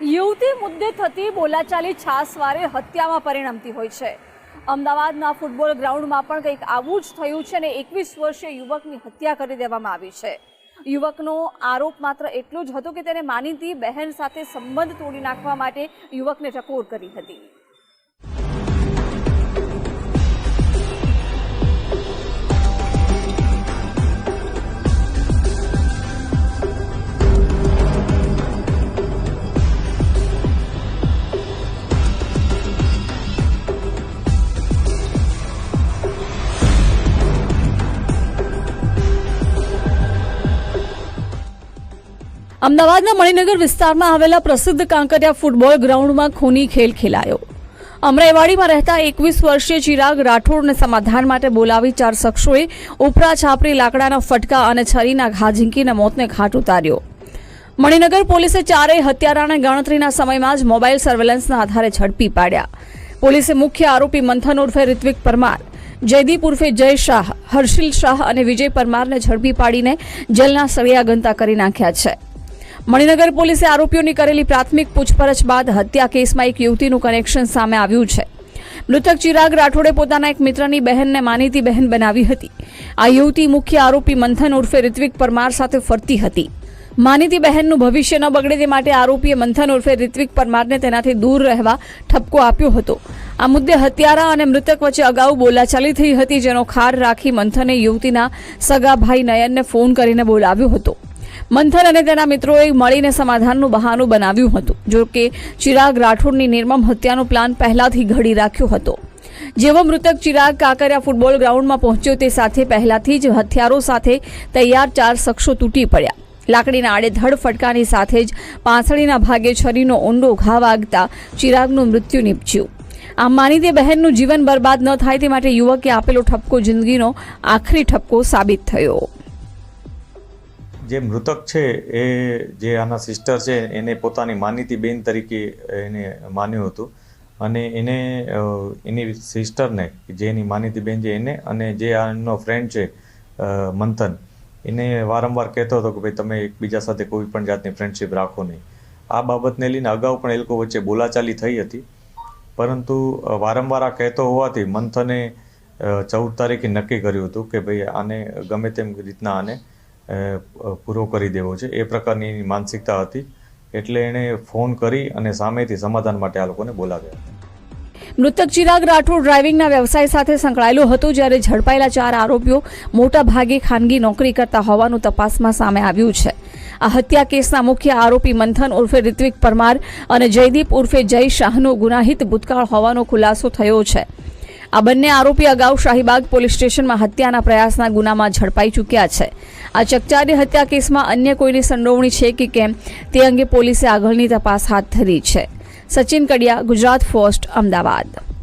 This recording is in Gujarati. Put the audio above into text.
યુવતી મુદ્દે થતી બોલાચાલી છાસવારે હત્યામાં પરિણમતી હોય છે. અમદાવાદના ફૂટબોલ ગ્રાઉન્ડમાં પણ કંઈક આવું જ થયું છે અને એકવીસ વર્ષીય યુવકની હત્યા કરી દેવામાં આવી છે. યુવકનો આરોપ માત્ર એટલો જ હતો કે તેને માનીતી બહેન સાથે સંબંધ તોડી નાખવા માટે યુવકને ટકોર કરી હતી. અમદાવાદના મણિનગર વિસ્તારમાં આવેલા પ્રસિદ્ધ કાંકરિયા ફૂટબોલ ગ્રાઉન્ડમાં ખૂની ખેલ ખેલાયો. અમરાઈવાડીમાં રહેતા એકવીસ વર્ષીય ચિરાગ રાઠોડને સમાધાન માટે બોલાવી ચાર શખ્સોએ ઉપરા છાપરી લાકડાના ફટકા અને છરીના ઘા ઝીંકીને મોતને ઘાટ ઉતાર્યો. મણિનગર પોલીસે ચારેય હત્યારાને ગણતરીના સમયમાં જ મોબાઈલ સર્વેલન્સના આધારે ઝડપી પાડ્યા. પોલીસે મુખ્ય આરોપી મંથન ઉર્ફે રિત્વિક પરમાર, જયદીપ ઉર્ફે જય શાહ, હર્ષિલ શાહ અને વિજય પરમારને ઝડપી પાડીને જેલના સળિયા ગંતા કરી નાખ્યા છે. મણિનગર પોલીસે આરોપીઓની કરેલી પ્રાથમિક પૂછપરછ બાદ હત્યા કેસમાં એક યુવતીનું કનેક્શન સામે આવ્યું છે. મૃતક ચિરાગ રાઠોડે પોતાના એક મિત્રની બહેનને માનીતી બહેન બનાવી હતી. આ યુવતી મુખ્ય આરોપી મંથન ઉર્ફે રિત્વિક પરમાર સાથે ફરતી હતી. માનીતી બહેનનું ભવિષ્ય ન બગડે તે માટે આરોપીએ મંથન ઉર્ફે રિત્વિક પરમારને તેનાથી દૂર રહેવા ઠપકો આપ્યો હતો. આ મુદ્દે હત્યારા અને મૃતક વચ્ચે અગાઉ બોલાચાલી થઈ હતી, જેનો ખાર રાખી મંથને યુવતીના સગા ભાઈ નયનને ફોન કરીને બોલાવ્યો હતો. મંથન અને તેના મિત્રોએ મળીને સમાધાનનું બહાનું બનાવ્યું હતું. જો કે ચિરાગ રાઠોડની નિર્મમ હત્યાનો પ્લાન પહેલાથી ઘડી રાખ્યો હતો. જેવો મૃતક ચિરાગ કાકરિયા ફૂટબોલ ગ્રાઉન્ડમાં પહોંચ્યો તે સાથે પહેલાથી જ હથિયારો સાથે તૈયાર ચાર શખ્સો તૂટી પડ્યા. લાકડીના આડેધડ ફટકાની સાથે જ પાંસળીના ભાગે છરીનો ઊંડો ઘા વાગતા ચિરાગનું મૃત્યુ નીપજ્યું. આમ માનીતી બહેનનું જીવન બરબાદ ન થાય તે માટે યુવકે આપેલો ઠપકો જિંદગીનો આખરી ઠપકો સાબિત થયો. જે મૃતક છે એ જે આના સિસ્ટર છે, એને પોતાની માનીતી બેન તરીકે એને માન્યું હતું. અને એને એની સિસ્ટરને જે એની માનીતી બેન છે એને અને જે આનો ફ્રેન્ડ છે મંથન, એને વારંવાર કહેતો હતો કે ભાઈ તમે એકબીજા સાથે કોઈ પણ જાતની ફ્રેન્ડશીપ રાખો નહીં. આ બાબતને લઈને અગાઉ પણ એ લોકો વચ્ચે બોલાચાલી થઈ હતી. પરંતુ વારંવાર આ કહેતો હોવાથી મંથને ચૌદ તારીખે નક્કી કર્યું હતું કે ભાઈ આને ગમે તેમ રીતના આને પૂરો કરી દેવો છે. એ પ્રકારની માનસિકતા હતી. એટલે એણે ફોન કરી અને સામેથી સમાધાન માટે આ લોકોને બોલાવ્યા. મૃતક ચિરાગ રાઠોડ ડ્રાઇવિંગના વ્યવસાય સાથે સંકળાયેલો હતો, જ્યારે ઝડપાયેલા ચાર આરોપીઓ મોટા ભાગે ખાનગી નોકરી કરતા હોવાનું તપાસમાં સામે આવ્યું છે. આ હત્યા કેસના મુખ્ય આરોપી મંથન ઉર્ફે રિત્વિક પરમાર અને જયદીપ ઉર્ફે જય શાહનો ગુનાહિત ભૂતકાળ હોવાનો ખુલાસો થયો છે. આ બંને આરોપી અગાઉ શાહીબાગ પોલીસ સ્ટેશનમાં હત્યાના પ્રયાસના ગુનામાં ઝડપાઈ ચૂક્યા છે. આ ચકચારી હત્યા કેસમાં અન્ય કોઈની સંડોવણી છે કે કેમ તે અંગે પોલીસે આગળની તપાસ હાથ ધરી છે. સચિન કડિયા, ગુજરાત ફર્સ્ટ, અમદાવાદ.